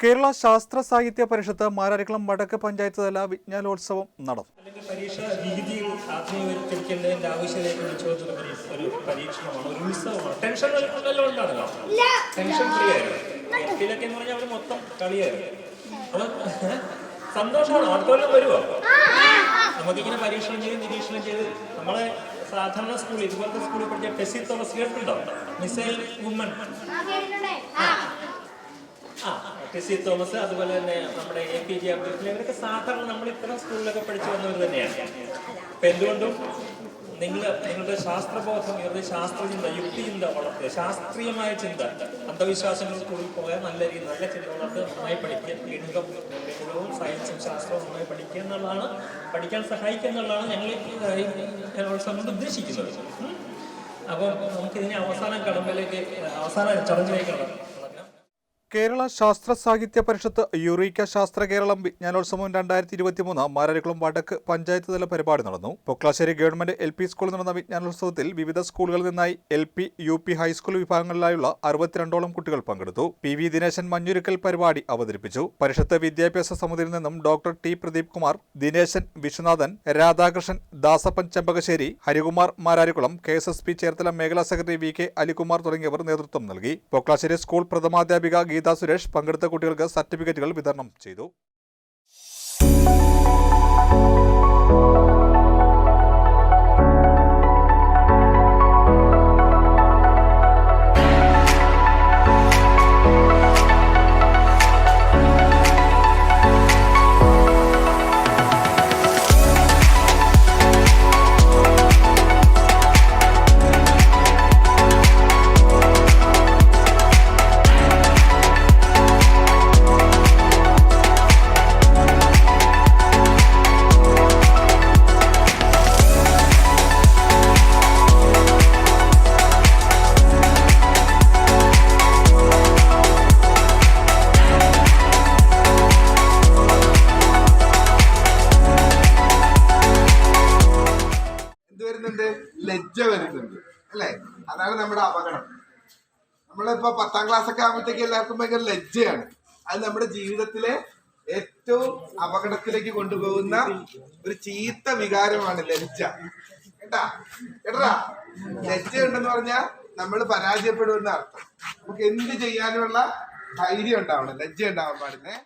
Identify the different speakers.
Speaker 1: കേരള ശാസ്ത്ര സാഹിത്യ പരിഷത്ത് മാരാരിക്കുളം വടക്ക് പഞ്ചായത്ത് തല വിജ്ഞാനോത്സവം നടന്നു.
Speaker 2: സന്തോഷമാണ്. അടുത്തോളം വരുമോ നമുക്കിങ്ങനെ പരീക്ഷണം ചെയ്ത് നിരീക്ഷണം ചെയ്ത് നമ്മളെ സാധാരണ സ്കൂളിൽ ഇതുപോലത്തെ സ്കൂളിൽ പഠിച്ച ടെസി തോമസ് കേട്ടിട്ടുണ്ടോ മിസൈൽ വുമൺ. ആ ടെസി തോമസ് അതുപോലെ തന്നെ നമ്മുടെ A P J Abdul Kalam. ഇവരൊക്കെ സാധാരണ നമ്മൾ ഇത്തരം സ്കൂളിലൊക്കെ പഠിച്ചു വന്നവർ തന്നെയാണ്. അപ്പൊ എന്തുകൊണ്ടും നിങ്ങൾ നിങ്ങളുടെ ശാസ്ത്രബോധം ഇവരുടെ ശാസ്ത്രചിന്ത യുക്തിചിന്ത വളർത്തുക ശാസ്ത്രീയമായ ചിന്ത അന്ധവിശ്വാസങ്ങൾ സ്കൂളിൽ പോയാൽ നല്ല രീതി നല്ല ചിന്ത വളർത്തുക നന്നായി പഠിക്കുക ഗണിതം ഗണിതവും സയൻസും ശാസ്ത്രവും നന്നായി പഠിക്കുക എന്നുള്ളതാണ് പഠിക്കാൻ സഹായിക്കുക എന്നുള്ളതാണ് ഞങ്ങൾ കലോത്സവം കൊണ്ട് ഉദ്ദേശിക്കുന്നത്. അപ്പം നമുക്കിതിനെ അവസാനം കടമ്പിലേക്ക് അവസാന ചടങ്ങിലേക്ക് കടക്കാം.
Speaker 1: കേരള ശാസ്ത്ര സാഹിത്യ പരിഷത്ത് യുറീക്ക ശാസ്ത്ര കേരളം വിജ്ഞാനോത്സവം രണ്ടായിരത്തി ഇരുപത്തിമൂന്ന് മാരാരിക്കുളം വടക്ക് പഞ്ചായത്ത് തല പരിപാടി നടന്നു. പൊക്ലാശ്ശേരി ഗവൺമെന്റ് എൽ പി സ്കൂളിൽ നടന്ന വിജ്ഞാനോത്സവത്തിൽ വിവിധ സ്കൂളുകളിൽ നിന്നായി L P U P high school വിഭാഗങ്ങളിലായുള്ള അറുപത്തിരണ്ടോളം കുട്ടികൾ പങ്കെടുത്തു. പി വി ദിനേശൻ മഞ്ഞുരുക്കൽ പരിപാടി അവതരിപ്പിച്ചു. പരിഷത്ത് വിദ്യാഭ്യാസ സമിതിയിൽ നിന്നും doctor T Pradeep Kumar Dineshan Viswanathan Radhakrishnan Dasappan Chempakassery Harikumar Mararikulam K S S P Cherthala മേഖലാ സെക്രട്ടറി വി കെ അലികുമാർ തുടങ്ങിയവർ നേതൃത്വം നൽകി. പൊക്ലാശ്ശേരി സ്കൂൾ പ്രഥമാധ്യാപിക സുരേഷ് പങ്കെടുത്ത കുട്ടികൾക്ക് സർട്ടിഫിക്കറ്റുകൾ വിതരണം ചെയ്തു
Speaker 3: ലജ്ജ വരുന്നുണ്ട്. അല്ലേ? അതാണ് നമ്മുടെ അപകടം. നമ്മളിപ്പോ പത്താം ക്ലാസ് ഒക്കെ ആകുമ്പോഴത്തേക്ക് എല്ലാവർക്കും ഭയങ്കര ലജ്ജയാണ്. അത് നമ്മുടെ ജീവിതത്തിലെ ഏറ്റവും അപകടത്തിലേക്ക് കൊണ്ടുപോകുന്ന ഒരു ചീത്ത വികാരമാണ് ലജ്ജ. കേട്ടാ? കേട്ടാ ലജ്ജ ഉണ്ടെന്ന് പറഞ്ഞാൽ നമ്മൾ പരാജയപ്പെടുമെന്ന അർത്ഥം. നമുക്ക് എന്ത് ചെയ്യാനുള്ള ധൈര്യം ഉണ്ടാവണം? ലജ്ജ ഉണ്ടാവാൻ പാടില്ലേ?